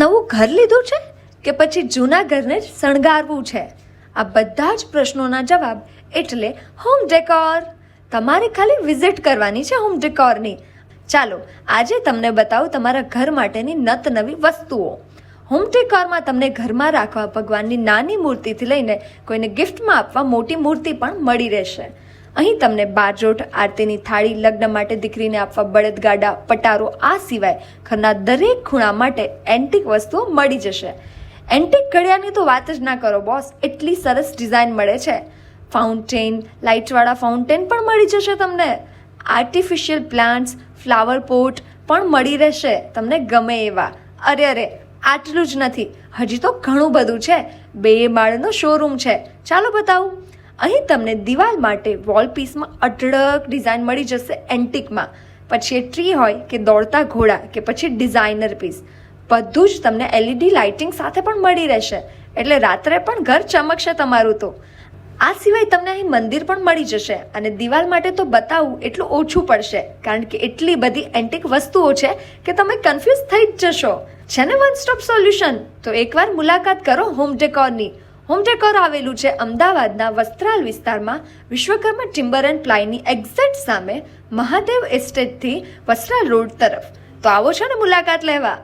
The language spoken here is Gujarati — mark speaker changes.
Speaker 1: નવું ઘર લીધું છે કે પછી જૂના ઘરને જ શણગારવું છે? આ બધા જ પ્રશ્નોના જવાબ એટલે હોમ ડેકોર તમારે ખાલી વિઝિટ કરવાની છે હોમ ડેકોરની ચાલો, આજે તમને બતાવું તમારા ઘર માટેની નત નવી વસ્તુઓ. હોમ ડેકોરમાં તમને ઘરમાં રાખવા ભગવાનની નાની મૂર્તિથી લઈને કોઈને ગિફ્ટમાં આપવા મોટી મૂર્તિ પણ મળી રહેશે. અહીં તમને બારજોઠ આરતીની થાળી, લગ્ન માટે દીકરીને આપવા બળદગાડા, પટારો, આ સિવાય ઘરના દરેક ખૂણા માટે એન્ટિક વસ્તુઓ મળી જશે. એન્ટિક ઘડિયાળની તો વાત જ ના કરો, બોસ. એટલી સરસ ડિઝાઇન મળે છે. ફાઉન્ટેન, લાઇટવાળા ફાઉન્ટેન પણ મળી જશે તમને. આર્ટિફિશિયલ પ્લાન્ટ્સ, ફ્લાવર પોટ પણ મળી રહેશે તમને ગમે એવા. અરે અરે, આટલું જ નથી. હજી તો ઘણું બધું છે. બે માળનો શોરૂમ છે. ચાલો બતાવું. અહીં તમને દિવાલ માટે વોલ પીસમાં અઢળક ડિઝાઇન મળી જશે એન્ટિકમાં પછી એ ટ્રી હોય કે દોડતા ઘોડા કે પછી ડિઝાઇનર પીસ બધું જ તમને એલઈડી લાઇટિંગ સાથે પણ મળી રહેશે. એટલે રાત્રે પણ ઘર ચમકશે તમારું તો. આ સિવાય તમને અહીં મંદિર પણ મળી જશે અને દિવાલ માટે તો બતાવવું એટલું ઓછું પડશે, કારણ કે એટલી બધી એન્ટિક વસ્તુઓ છે કે તમે કન્ફ્યુઝ થઈ જ જશો. છે ને વન સ્ટોપ સોલ્યુશન તો એકવાર મુલાકાત કરો હોમ ડેકોરની હોમ ડેકોર આવેલું છે અમદાવાદના વસ્ત્રાલ વિસ્તારમાં વિશ્વકર્મા ટિમ્બર એન્ડ પ્લાયની એક્ઝેક્ટ સામે મહાદેવ એસ્ટેટથી વસ્ત્રાલ રોડ તરફ. તો આવો છો ને મુલાકાત લેવા.